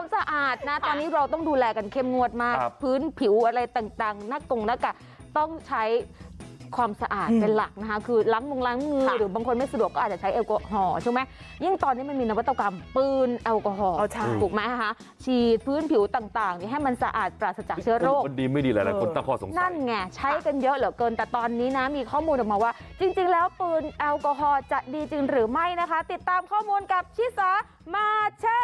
ความสะอาดนะ ตอนนี้เราต้องดูแลกันเข้มงวดมากครับพื้นผิวอะไรต่างๆหน้ากงหน้ากากต้องใช้ความสะอาดอืมเป็นหลักนะคะ คือล้างมงล้างมือค่ะหรือบางคนไม่สะดวกก็อาจจะใช้แอลกอฮอล์ใช่ไหมยิ่งตอนนี้มันมีนวัตกรรมปืนแอลกอฮอล์เอาใช่ถูกไหมคะฉีดพื้นผิวต่างๆนี่ให้มันสะอาดปราศจากเชื้อโรคมันดีไม่ดีหลายๆคนตั้งข้อสงสันั่ยนไงใช้กันเยอะเหลือเกิน แต่ตอนนี้นะมีข้อมูลออกมาว่า จริง ๆ แล้วปืนแอลกอฮอล์จะดีจริงหรือไม่นะคะ ติดตามข้อมูลกับชิสามาแช่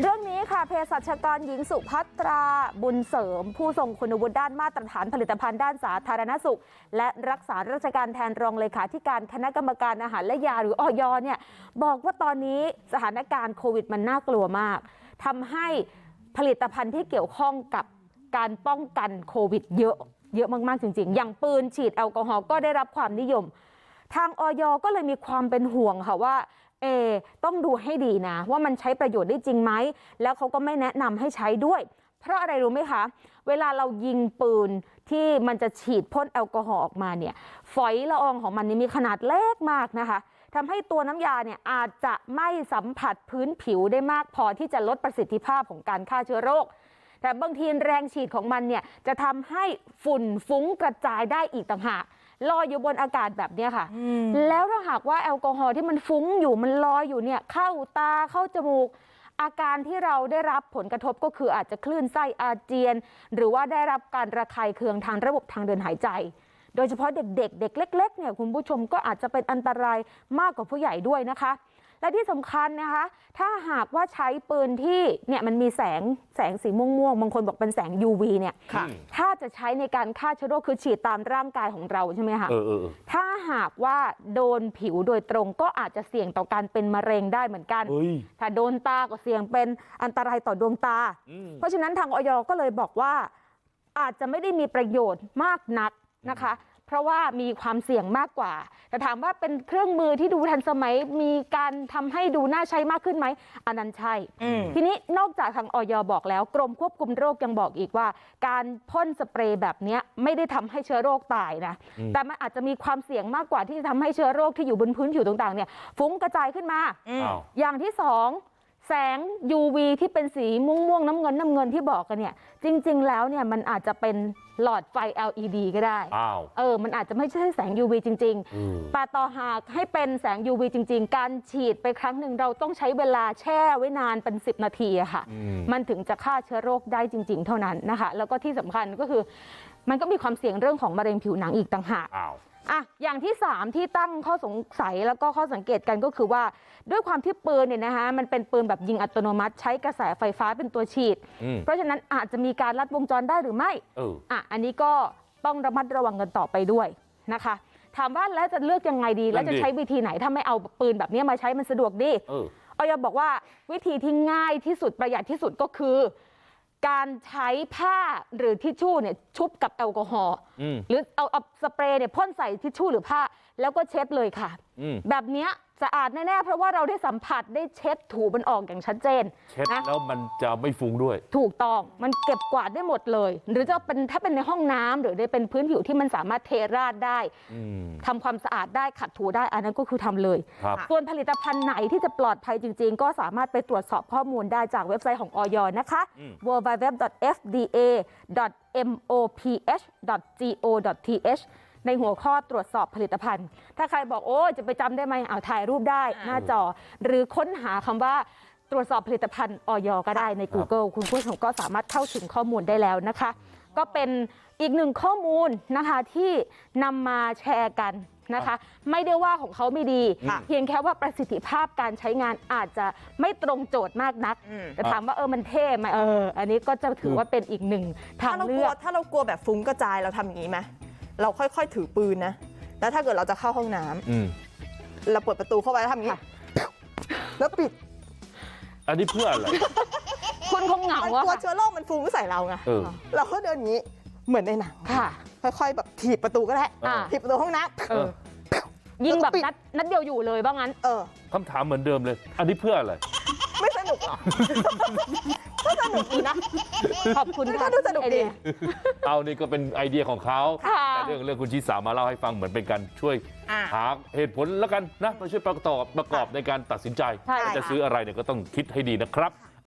เรื่องนี้ค่ะเภสัชกรหญิงสุภัตราบุญเสริม ผู้ทรงคุณวุฒิด้านมาตรฐานผลิตภัณฑ์ด้านสาธารณสุข และรักษาราชการแทนรองเลขาธิการคณะกรรมการอาหารและยาหรืออยเนี่ยบอกว่าตอนนี้สถานการณ์โควิดมันน่ากลัวมากทำให้ผลิตภัณฑ์ที่เกี่ยวข้องกับการป้องกันโควิดเยอะเยอะมาก ๆ จริง ๆ อย่างปืนฉีดแอลกอฮอล์ก็ได้รับความนิยม ทางออยก็เลยมีความเป็นห่วงค่ะว่า เอต้องดูให้ดีนะว่ามันใช้ประโยชน์ได้จริงไหมแล้วเขาก็ไม่แนะนำให้ใช้ด้วย เพราะอะไรรู้ไหมคะ เวลาเรายิงปืนที่มันจะฉีดพ่นแอลกอฮอล์ออกมาเนี่ย ฝอยละอองของมันนี่มีขนาดเล็กมากนะคะทำให้ตัวน้ำยาเนี่ยอาจจะไม่สัมผัสพื้นผิวได้มากพอที่จะลดประสิทธิภาพของการฆ่าเชื้อโรค แต่บางทีแรงฉีดของมันเนี่ยจะทำให้ฝุ่นฟุ้งกระจายได้อีกต่างหาก ลอยอยู่บนอากาศแบบเนี้ยค่ะ แล้วถ้าหากว่าแอลกอฮอล์ที่มันฟุ้งอยู่มันลอยอยู่เนี่ยเข้าตาเข้าจมูก อาการที่เราได้รับผลกระทบก็คืออาจจะคลื่นไส้อาเจียน หรือว่าได้รับการระคายเคืองทางระบบทางเดินหายใจ โดยเฉพาะเด็กๆเด็กเล็กๆเนี่ยคุณผู้ชมก็อาจจะเป็นอันตรายมากกว่าผู้ใหญ่ด้วยนะคะ และที่สำคัญนะคะถ้าหากว่าใช้ปืนที่เนี่ยมันมีแสงแสงสีม่วงๆบางคนบอกเป็นแสง UV เนี่ยค่ะถ้าจะใช้ในการฆ่าเชื้อโรคคือฉีดตามร่างกายของเราใช่ไหมคะเออเออเออถ้าหากว่าโดนผิวโดยตรงก็อาจจะเสี่ยงต่อการเป็นมะเร็งได้เหมือนกันเฮ้ยถ้าโดนตาก็เสี่ยงเป็นอันตรายต่อดวงตาอืมเพราะฉะนั้นทางออยก็เลยบอกว่าอาจจะไม่ได้มีประโยชน์มากนักนะคะ เพราะว่ามีความเสี่ยงมากกว่าแต่ถามว่าเป็นเครื่องมือที่ดูทันสมัยมีการทำให้ดูน่าใช้มากขึ้นไหมอันนั้นใช่อืมทีนี้นอกจากทางออยบอกแล้วกรมควบคุมโรคยังบอกอีกว่า การพ่นสเปรย์แบบเนี้ยไม่ได้ทำให้เชื้อโรคตายนะอืมแต่มันอาจจะมีความเสี่ยงมากกว่าที่จะทำให้เชื้อโรคที่อยู่บนพื้นผิวต่างๆเนี่ยฟุ้งกระจายขึ้นมาอืมอ้าวอย่างที่สอง แสง UV ที่เป็นสีม่วงม่วงๆน้ำเงินน้ำเงินที่บอกกันเนี่ยจริงๆแล้วเนี่ยมันอาจจะเป็นหลอดไฟ LED ก็ได้อ้าวเออมันอาจจะไม่ใช่แสง UV จริงเออๆแต่ต่อหากให้เป็นแสง UV จริงๆการฉีดไปครั้งหนึ่งเราต้องใช้เวลาแช่ไว้นานเป็น 10 นาทีอะค่ะอืมมันถึงจะฆ่าเชื้อโรคได้จริง ๆ เท่านั้นนะคะ แล้วก็ที่สำคัญก็คือมันก็มีความเสี่ยงเรื่องของมะเร็งผิวหนังอีกต่างหาก อ้าวอะอย่างที่3ที่ตั้งข้อสงสัยแล้วก็ข้อสังเกตกันก็คือว่าด้วยความที่ปืนเนี่ยนะคะมันเป็นปืนแบบยิงอัตโนมัติใช้กระแสไฟฟ้าเป็นตัวฉีดอืมเพราะฉะนั้นอาจจะมีการลัดวงจรได้หรือไม่เอออะอันนี้ก็ต้องระมัดระวังกันต่อไปด้วยนะคะ ถามว่าแล้วจะเลือกยังไงดี แล้วจะนั่นดิใช้วิธีไหนถ้าไม่เอาปืนแบบนี้มาใช้มันสะดวกดีเออออยบอกว่าวิธีที่ง่ายที่สุดประหยัดที่สุดก็คือ การใช้ผ้าหรือทิชชู่เนี่ยชุบกับแอลกอฮอล์อืมหรือเอาเอาสเปรย์เนี่ยพ่นใส่ทิชชู่หรือผ้าแล้วก็เช็ดเลยค่ะอืมแบบเนี้ยสะอาดแน่ๆเพราะว่าเราได้สัมผัสได้เช็ดถูมันออกอย่างชัดเจนเช็ดนะแล้วมันจะไม่ฟุ้งด้วย ถูกต้องมันเก็บกวาดได้หมดเลย หรือจะเป็นถ้าเป็นในห้องน้ำหรือได้เป็นพื้นผิวที่มันสามารถเทราดได้อืมทำความสะอาดได้ขัดถูได้อันนั้นก็คือทำเลยครับส่วนผลิตภัณฑ์ไหนที่จะปลอดภัยจริง ๆ ก็สามารถไปตรวจสอบข้อมูลได้จากเว็บไซต์ของออยนะคะอืม www.fda.moph.go.th ในหัวข้อตรวจสอบผลิตภัณฑ์ ถ้าใครบอกโอ้ยจะไปจำได้ไหมเอาถ่ายรูปได้หน้าจอ หรือค้นหาคำว่าตรวจสอบผลิตภัณฑ์ออยก็ได้ใน Google คุณผู้ชมก็สามารถเข้าถึงข้อมูลได้แล้วนะคะ ก็เป็นอีกหนึ่งข้อมูลนะคะที่นำมาแชร์กันนะคะ ไม่ได้ว่าของเขาไม่ดีค่ะเพียงแค่ว่าประสิทธิภาพการใช้งานอาจจะไม่ตรงโจทย์มากนักอืมแต่ถามว่าเออมันเท่ไหมเออ อันนี้ก็จะถือว่าเป็นอีกหนึ่งทาถ้างเราเลืกลัอวกถ้าเรากลัวแบบฟุ้งกระจายเราทำอย่างนี้ไหม เราค่อยๆ ถือปืนนะ แล้วถ้าเกิดเราจะเข้าห้องน้ำอืมเราเปิดประตูเข้าไปแล้วทำอย่างนี้ แล้วปิดอันนี้เพื่ออะไร คุณคงเหงามันอะกลัวค่ะ เชื้อโรคมันฟุ้งใส่เราไงเออ เราก็เดินอย่างนี้เหมือนในหนังค่ะ ค่อยๆแบบถีบประตูก็ได้อ่า ถีบประตูห้องน้เออ ยิงแบบนัดนัดเดียวอยู่เลยบ้างงั้นำเออคำถามเหมือนเดิมเลย อันนี้เพื่ออะไรไม่สนุ กหรอถ้าสนุกดีนะ ขอบคุณก็ค่ะดูสนุกดี ไอเย เอานี่ก็เป็นไอเดียของเขาค่ะ แต่เรื่องเรื่องคุณชิสามาเล่าให้ฟังเหมือนเป็นการช่วยอ่าหาเหตุผลแล้วกันนะมาช่วยประกอบประกอบในการตัดสินใจใช่ ว่าจะค่ะซื้ออะไรเนี่ยก็ต้องคิดให้ดีนะครับ